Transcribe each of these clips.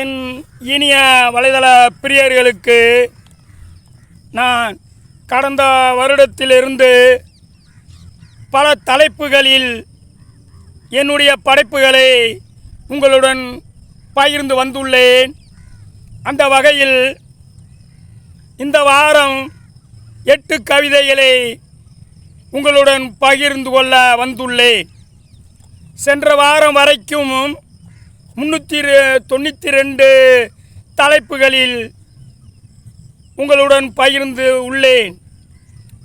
என் இனிய வலைதள பிரியர்களுக்கு நான் கடந்த வருடத்திலிருந்து பல தலைப்புகளில் என்னுடைய படைப்புகளை உங்களுடன் பகிர்ந்து வந்துள்ளேன். அந்த வகையில் இந்த வாரம் எட்டு கவிதைகளை உங்களுடன் பகிர்ந்து கொள்ள வந்துள்ளேன். சென்ற வாரம் வரைக்கும் முன்னூற்றி தொண்ணூற்றி ரெண்டு தலைப்புகளில் உங்களுடன் பகிர்ந்து உள்ளேன்.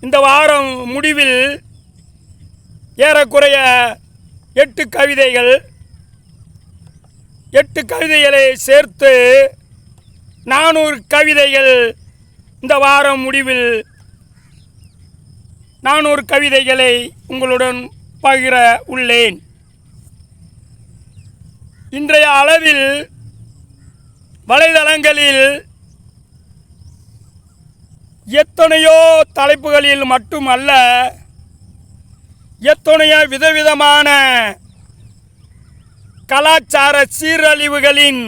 இந்த வாரம் முடிவில் ஏறக்குறைய எட்டு கவிதைகள் எட்டு கவிதைகளை சேர்த்து நானூறு கவிதைகள் இந்த வாரம் முடிவில் நானூறு கவிதைகளை உங்களுடன் பகிர உள்ளேன். இன்றைய அளவில் வலைதளங்களில் எத்தனையோ தலைப்புகளில் மட்டுமல்ல எத்தனையோ விதவிதமான கலாச்சார சீரழிவுகளின்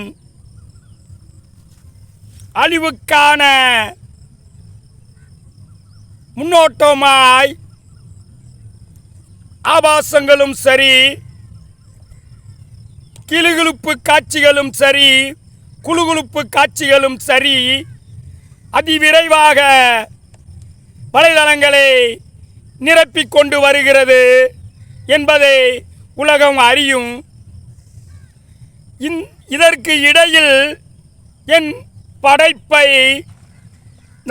அழிவுக்கான முன்னோட்டமாய் ஆபாசங்களும் சரி கிளுகிழுப்பு காட்சிகளும் சரி குழுகுழுப்பு காட்சிகளும் சரி அதிவிரைவாக வலைதளங்களை நிரப்பிக் கொண்டு வருகிறது என்பதை உலகம் அறியும். இதற்கு இடையில் என் படைப்பை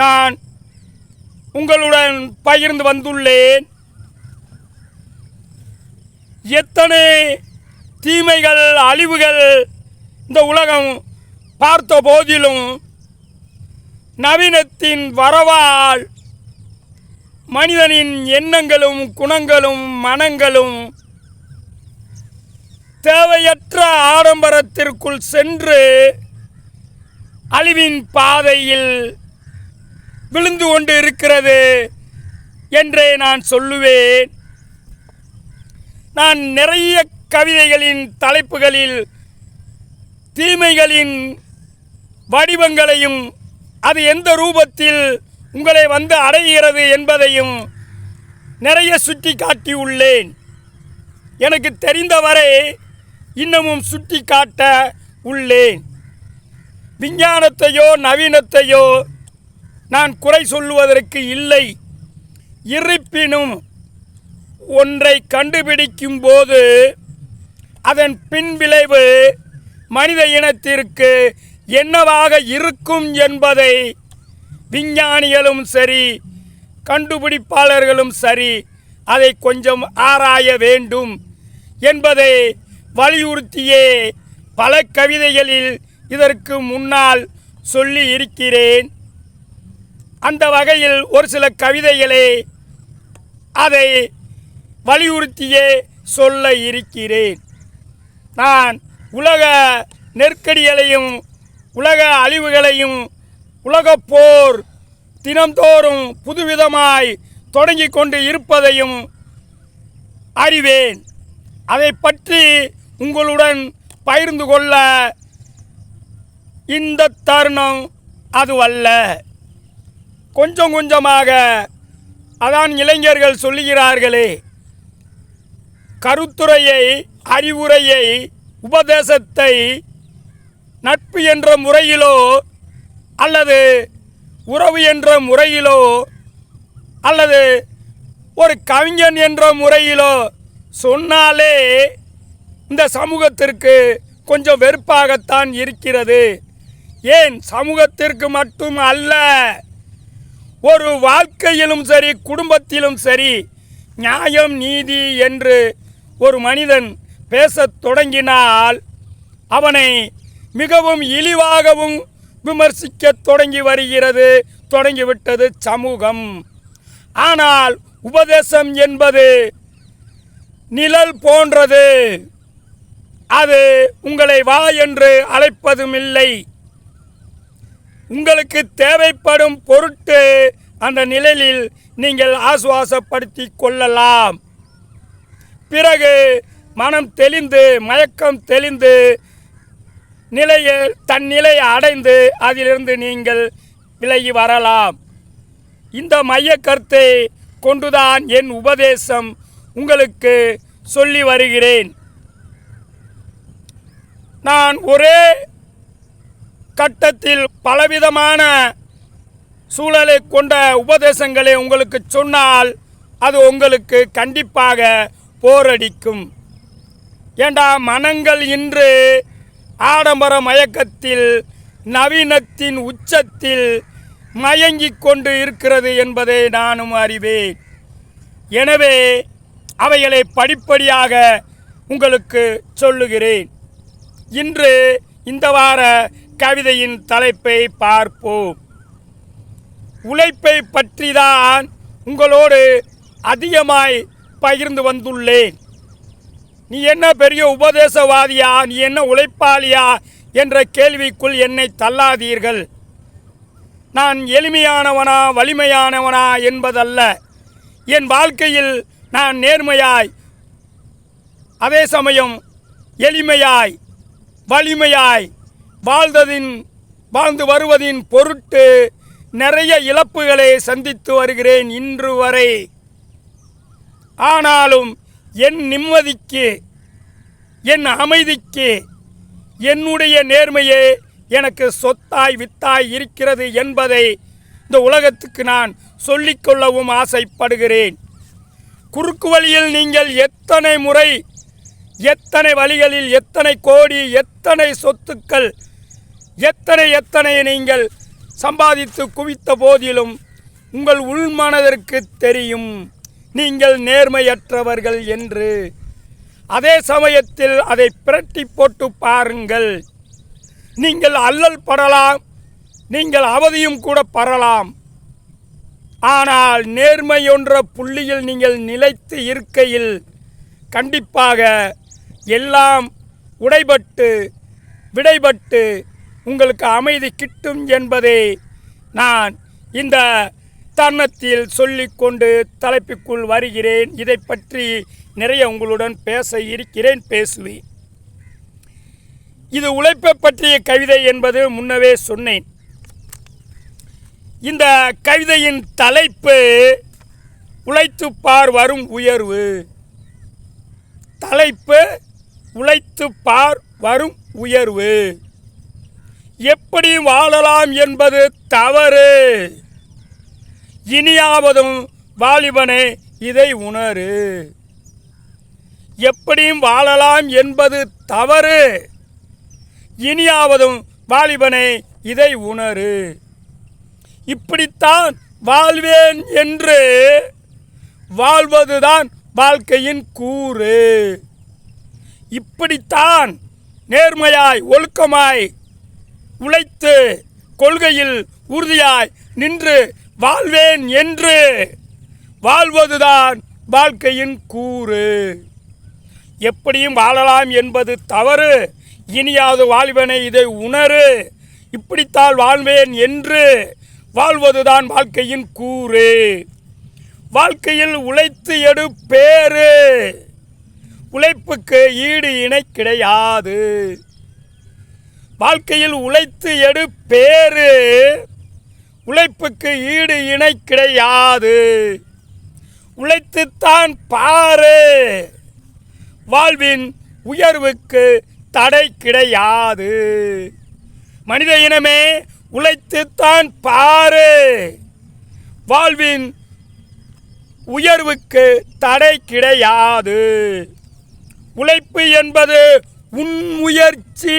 நான் உங்களுடன் பகிர்ந்து வந்துள்ளேன். எத்தனை தீமைகள் அழிவுகள் இந்த உலகம் பார்த்த போதிலும் நவீனத்தின் வரவால் மனிதனின் எண்ணங்களும் குணங்களும் மனங்களும் தேவையற்ற ஆடம்பரத்திற்குள் சென்று அழிவின் பாதையில் விழுந்து கொண்டு இருக்கிறது என்றே நான் சொல்லுவேன். நான் நிறைய கவிதைகளின் தலைப்புகளில் தீமைகளின் வடிவங்களையும் அது எந்த ரூபத்தில் உங்களை வந்து அடைகிறது என்பதையும் நிறைய சுட்டி காட்டியுள்ளேன் எனக்கு தெரிந்தவரை இன்னமும் சுட்டி காட்ட உள்ளேன். விஞ்ஞானத்தையோ நவீனத்தையோ நான் குறை சொல்லுவதற்கு இல்லை. இருப்பினும் ஒன்றை கண்டுபிடிக்கும் போது அதன் பின்விளைவு மனித இனத்திற்கு என்னவாக இருக்கும் என்பதை விஞ்ஞானிகளும் சரி கண்டுபிடிப்பாளர்களும் சரி அதை கொஞ்சம் ஆராய வேண்டும் என்பதை வலியுறுத்தியே பல கவிதைகளில் இதற்கு முன்னால் சொல்லி இருக்கிறேன். அந்த வகையில் ஒரு சில கவிதைகளை அதை வலியுறுத்தியே சொல்ல இருக்கிறேன். நான் உலக நெருக்கடிகளையும் உலக அழிவுகளையும் உலகப்போர் தினந்தோறும் புதுவிதமாய் தொடங்கி கொண்டு இருப்பதையும் அறிவேன். அதை பற்றி உங்களுடன் பகிர்ந்து கொள்ள இந்த தருணம் அதுவல்ல. கொஞ்சம் கொஞ்சமாக அதான் இளைஞர்கள் சொல்லுகிறார்களே கருத்துரையை அறிவுரையை உபதேசத்தை நட்பு என்ற முறையிலோ அல்லது உறவு என்ற முறையிலோ அல்லது ஒரு கவிஞன் என்ற முறையிலோ சொன்னாலே இந்த சமூகத்திற்கு கொஞ்சம் வெறுப்பாகத்தான் இருக்கிறது. ஏன்? சமூகத்திற்கு மட்டும் அல்ல ஒரு வாழ்க்கையிலும் சரி குடும்பத்திலும் சரி நியாயம் நீதி என்று ஒரு மனிதன் பேசத் தொடங்கினால் அவனை மிகவும் இழிவாகவும் விமர்சிக்க தொடங்கி வருகிறது. தொடங்கிவிட்டது சமூகம். ஆனால் உபதேசம் என்பது நிழல் போன்றது. அது உங்களை வா என்று அழைப்பதும் இல்லை. உங்களுக்கு தேவைப்படும் பொருட்டு அந்த நிழலில் நீங்கள் ஆசுவாசப்படுத்தி கொள்ளலாம். பிறகு மனம் தெளிந்து மயக்கம் தெளிந்து நிலையில் தன் நிலையை அடைந்து அதிலிருந்து நீங்கள் விலகி வரலாம். இந்த மைய கருத்தை கொண்டுதான் என் உபதேசம் உங்களுக்கு சொல்லி வருகிறேன். நான் ஒரே கட்டத்தில் பலவிதமான சூழலை கொண்ட உபதேசங்களை உங்களுக்கு சொன்னால் அது உங்களுக்கு கண்டிப்பாக போரடிக்கும். ஏண்டா மனங்கள் இன்று ஆடம்பர மயக்கத்தில் நவீனத்தின் உச்சத்தில் மயங்கிக் கொண்டு இருக்கிறது என்பதை நானும் அறிவேன். எனவே அவைகளை படிப்படியாக உங்களுக்கு சொல்லுகிறேன். இன்று இந்த வார கவிதையின் தலைப்பை பார்ப்போம். உழைப்பை பற்றி தான் உங்களோடு அதிகமாய் பகிர்ந்து வந்துள்ளேன். நீ என்ன பெரிய உபதேசவாதியா? நீ என்ன உழைப்பாளியா? என்ற கேள்விக்குள் என்னை தள்ளாதீர்கள். நான் எளிமையானவனா வலிமையானவனா என்பதல்ல. என் வாழ்க்கையில் நான் நேர்மையாய் அதே சமயம் எளிமையாய் வலிமையாய் வாழ்ந்ததின் வாழ்ந்து வருவதின் பொருட்டு நிறைய இழப்புகளை சந்தித்து வருகிறேன் இன்று வரை. ஆனாலும் என் நிம்மதிக்கு என் அமைதிக்கு என்னுடைய நேர்மையே எனக்கு சொத்தாய் வித்தாய் இருக்கிறது என்பதை இந்த உலகத்துக்கு நான் சொல்லிக்கொள்ளவும் ஆசைப்படுகிறேன். குறுக்கு வழியில் நீங்கள் எத்தனை முறை எத்தனை வழிகளில் எத்தனை கோடி எத்தனை சொத்துக்கள் எத்தனை எத்தனை நீங்கள் சம்பாதித்து குவித்த போதிலும் உங்கள் உள்மனதிற்கு தெரியும். நீங்கள் நேர்மையற்றவர்கள் என்று. அதே சமயத்தில் அதை பிரட்டி போட்டு பாருங்கள். நீங்கள் அல்லல் படலாம். நீங்கள் அவதியும் கூட பரலாம் ஆனால் நேர்மையொன்ற புள்ளியில் நீங்கள் நிலைத்து இருக்கையில் கண்டிப்பாக எல்லாம் உடைபட்டு விடைபட்டு உங்களுக்கு அமைதி கிட்டும் என்பதை நான் இந்த தன்னத்தில் சொல்லிக்கொண்டு தலைப்புக்குள் வருகிறேன். இதை பற்றி நிறைய உங்களுடன் பேச இருக்கிறேன் பேசுவேன். இது உழைப்பை பற்றிய கவிதை என்பது முன்னவே சொன்னேன். இந்த கவிதையின் தலைப்பு உழைத்து பார் வரும் உயர்வு தலைப்பு உழைத்து பார் வரும் உயர்வு எப்படி வாழலாம் என்பது தவறு. இனியாவதும் வாலிபனே இதை உணரு. எப்படியும் வாழலாம் என்பது தவறு. இனியாவதும் வாலிபனே இதை உணரு. இப்படித்தான் வாழ்வேன் என்று வாழ்வதுதான் வாழ்க்கையின் கூறு. இப்படித்தான் நேர்மையாய் ஒழுக்கமாய் உழைத்து கொள்கையில் உறுதியாய் நின்று வாழ்வேன் என்று. வாழ்வதுதான் வாழ்க்கையின் கூறு. எப்படியும் வாழலாம் என்பது தவறு. இனியாவது வாழ்வனை இதை உணரு. இப்படித்தால் வாழ்வேன் என்று. வாழ்வதுதான் வாழ்க்கையின் கூறு. வாழ்க்கையில் உழைத்து எடு பேரு உழைப்புக்கு ஈடு இணை கிடையாது. வாழ்க்கையில் உழைத்து எடு பேரு உழைப்புக்கு ஈடு இணை கிடையாது. உழைத்துத்தான் பாரு. வாழ்வின் உயர்வுக்கு தடை கிடையாது. மனித இனமே உழைத்துத்தான் பாரு. வாழ்வின் உயர்வுக்கு தடை கிடையாது. உழைப்பு என்பது உன் முயற்சி.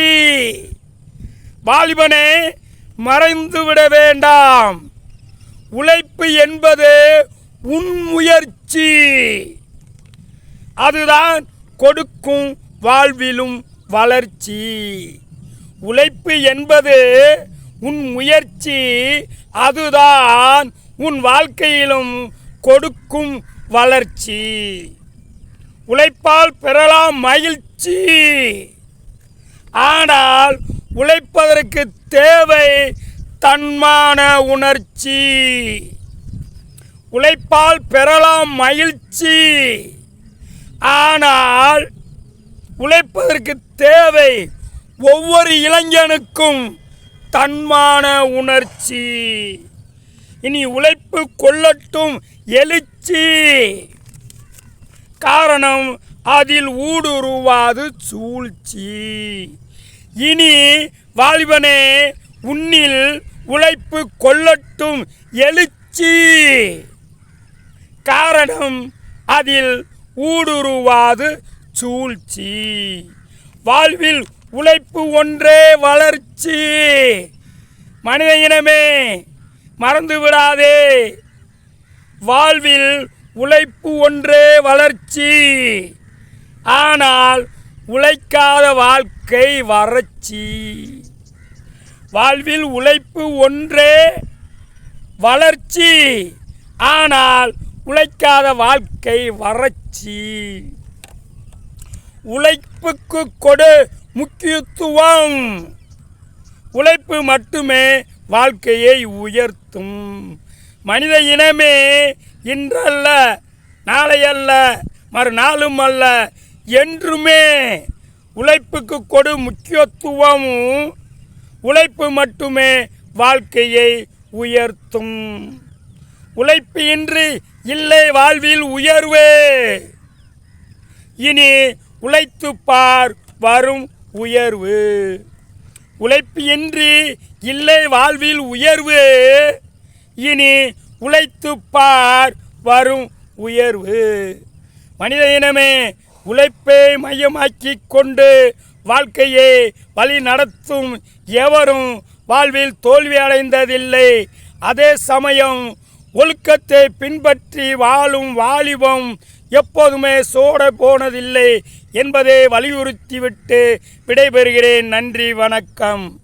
வாலிபனே மறைந்து விட வேண்டாம். உழைப்பு என்பது உன் முயற்சி. அதுதான் கொடுக்கும் வாழ்விலும் வளர்ச்சி. உழைப்பு என்பது உன் முயற்சி அதுதான் உன் வாழ்க்கையிலும் கொடுக்கும் வளர்ச்சி. உழைப்பால் பெறலாம் மகிழ்ச்சி. ஆனால் உழைப்பதற்கு தேவை தன்மான உணர்ச்சி. உழைப்பால் பெறலாம் மகிழ்ச்சி. ஆனால் உழைப்பதற்கு தேவை ஒவ்வொரு இளைஞனுக்கும் தன்மான உணர்ச்சி. இனி உழைப்பு கொள்ளட்டும் எழுச்சி. காரணம் அதில் ஊடுருவாது சூழ்ச்சி. இனி வாலிபனே உன்னில் உழைப்பு கொள்ளட்டும் எழுச்சி. காரணம் அதில் ஊடுருவாது சூழ்ச்சி. வாழ்வில் உழைப்பு ஒன்றே வளர்ச்சி. மனித இனமே மறந்து விடாதே. வாழ்வில் உழைப்பு ஒன்றே வளர்ச்சி. ஆனால் உழைக்காத வாழ்க்கை வறட்சி. வாழ்வில் உழைப்பு ஒன்றே வளர்ச்சி. ஆனால் உழைக்காத வாழ்க்கை வறட்சி. உழைப்புக்கு கொடு முக்கியத்துவம். உழைப்பு மட்டுமே வாழ்க்கையை உயர்த்தும். மனித இனமே இன்றல்ல நாளையல்ல மறுநாளும் அல்ல என்றுமே உழைப்புக்கு கொடு முக்கியத்துவமும் உழைப்பு மட்டுமே வாழ்க்கையை உயர்த்தும். உழைப்பு இன்றி இல்லை வாழ்வில் உயர்வே. இனி உழைத்து பார் வரும் உயர்வு. உழைப்பு இன்றி இல்லை வாழ்வில் உயர்வு. இனி உழைத்து பார் வரும் உயர்வு. மனித இனமே உழைப்பை மையமாக்கி கொண்டு வாழ்க்கையை வழி நடத்தும் எவரும் வாழ்வில் தோல்வி அடைந்ததில்லை. அதே சமயம் ஒழுக்கத்தை பின்பற்றி வாழும் வாலிபம் எப்போதுமே சோட போனதில்லை என்பதை வலியுறுத்திவிட்டு விடைபெறுகிறேன். நன்றி வணக்கம்.